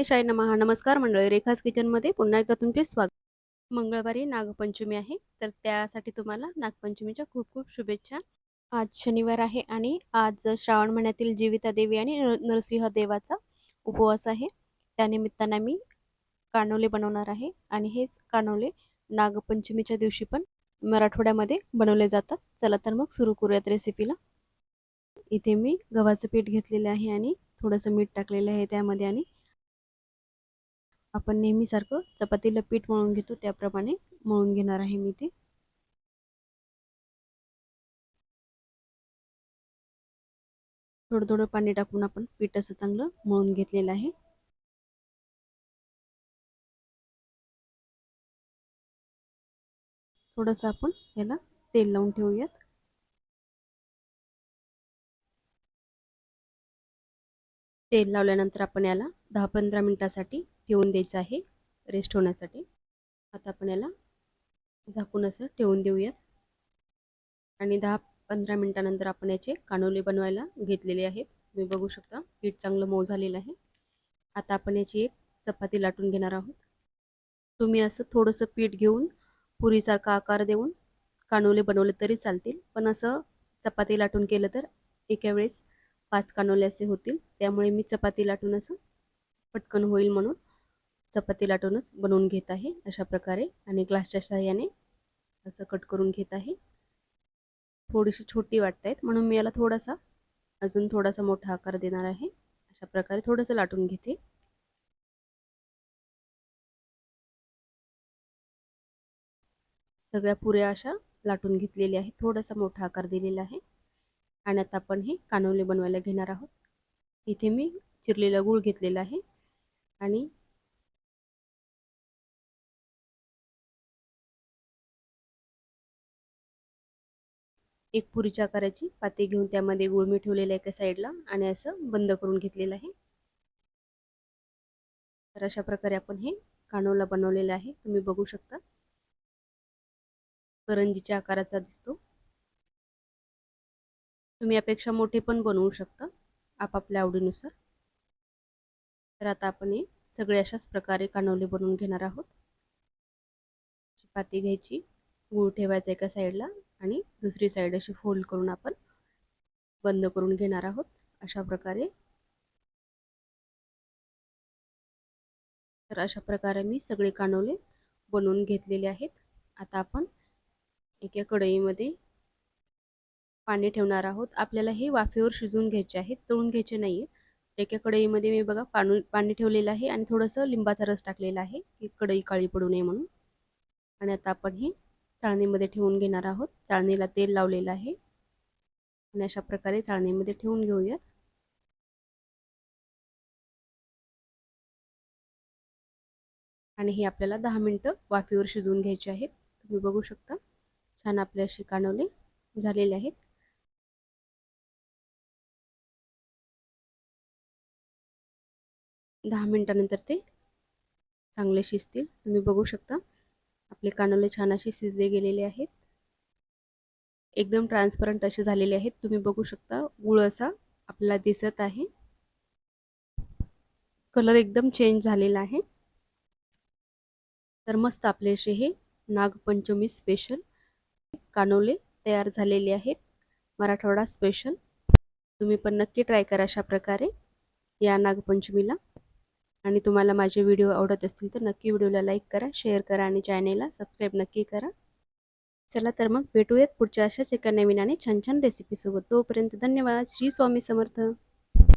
गणेशाय नमहा नमस्कार मंडळी रेखास किचनमध्ये पुन्हा एकदा तुमचे स्वागत. मंगळवारी नागपंचमी आहे तर त्यासाठी तुम्हाला नागपंचमीच्या खूप खूप शुभेच्छा. आज शनिवार आहे आणि आज श्रावण महिन्यातील जीविता देवी आणि नरसिंह देवाचा उपवास आहे. त्यानिमित्तानं मी कानोले बनवणार आहे आणि हेच कानोले नागपंचमीच्या दिवशी पण मराठवाड्यामध्ये बनवले जातात. चला तर मग सुरू करूयात रेसिपीला इथे मी गव्हाचं पीठ घेतलेलं आहे आणि थोडंसं मीठ टाकलेलं आहे त्यामध्ये आणि आपण नेहमीसारखं चपातीला पीठ मळून घेतो त्याप्रमाणे मळून घेणार आहे मी ते. थोडं थोडं पाणी टाकून आपण पीठ असं चांगलं मळून घेतलेलं आहे. थोडंसं आपण याला तेल लावून ठेवूयात. तेल लावल्यानंतर आपण याला दहा पंधरा मिनटासाठी ठेवून द्यायचं आहे रेस्ट होण्यासाठी. आता आपण याला झाकून असं ठेवून देऊयात. आणि दहा पंधरा मिनटानंतर आपण याचे कानोले बनवायला घेतलेले आहेत. तुम्ही बघू शकता पीठ चांगलं मऊ झालेलं आहे. आता आपण याची एक चपाती लाटून घेणार आहोत. तुम्ही असं थोडंसं पीठ घेऊन पुरीसारखा आकार देऊन कानोले बनवले तरी चालतील. पण असं चपाती लाटून केलं तर एका वेळेस पाच कानोले असे होतील. त्यामुळे मी चपाती लाटून असं पटकन होईल म्हणून चपाती लाटूनच बनवून घेत आहे अशा प्रकारे आणि ग्लासच्या साह्याने असं कट करून घेत आहे. थोडीशी छोटी वाटत आहेत म्हणून मी याला थोडासा अजून थोडासा मोठा आकार देणार आहे. अशा प्रकारे थोडंसं लाटून घेते. सगळ्या पुऱ्या अशा लाटून घेतलेल्या आहेत. थोडासा मोठा आकार दिलेला आहे. आणि आता आपण हे कानवले बनवायला घेणार आहोत. इथे मी चिरलेला गूळ घेतलेला आहे. आणि एक पुरीच्या आकाराची पाती घेऊन त्यामध्ये गुळ मी आहे एका साईडला आणि असं बंद करून घेतलेलं आहे. तर अशा प्रकारे आपण हे कानवला बनवलेलं आहे. तुम्ही बघू शकता. करंजीच्या आकाराचा दिसतो. तुम्ही यापेक्षा मोठे पण बनवू शकता आपापल्या आवडीनुसार. तर आता आपण हे सगळे अशाच प्रकारे कानवले बनवून घेणार आहोत. पाती घ्यायची गूळ ठेवायचा एका साईडला आणि दुसरी साईड अशी फोल्ड करून आपण बंद करून घेणार आहोत. अशा प्रकारे. तर अशा प्रकारे मी सगळे कानवले बनवून घेतलेले आहेत. आता आपण एका कढईमध्ये पाणी ठेवणार आहोत. आपल्याला हे वाफेवर शिजवून घ्यायचे आहेत तळून घ्यायचे नाही आहेत एका कढईमध्ये मी बघा पाणी पाणी ठेवलेलं आहे आणि थोडंसं लिंबाचा रस टाकलेला आहे की कढई काळी पडू नये म्हणून. आणि आता आपण हे चाळणीमध्ये ठेवून घेणार आहोत. चाळणीला तेल लावलेलं आहे. आणि अशा प्रकारे चाळणीमध्ये ठेवून घेऊयात. आणि हे आपल्याला दहा मिनटं वाफेवर शिजवून घ्यायचे आहेत. तुम्ही बघू शकता. छान आपले असे कानवले झालेले आहेत. दहा मिनटानंतर ते चांगले शिजतील. तुम्ही बघू शकता. आपले कानोले छान असे शिजले गेलेले आहेत. एकदम ट्रान्सपरंट असे झालेले आहेत. तुम्ही बघू शकता. गुळ असा आपल्याला दिसत आहे. कलर एकदम चेंज झालेला आहे. तर मस्त आपले असे हे नागपंचमी स्पेशल कानोले तयार झालेले आहेत. मराठवाडा स्पेशल तुम्ही पण नक्की ट्राय करा अशा प्रकारे या नागपंचमीला. आणि तुम्हाला माझे व्हिडिओ आवडत असतील तर नक्की व्हिडिओला लाईक करा शेअर करा आणि चॅनेलला सबस्क्राईब नक्की करा. चला तर मग भेटूयात पुढच्या अशाच एका नवीन आणि छान छान रेसिपीसोबत. तोपर्यंत धन्यवाद. श्री स्वामी समर्थ.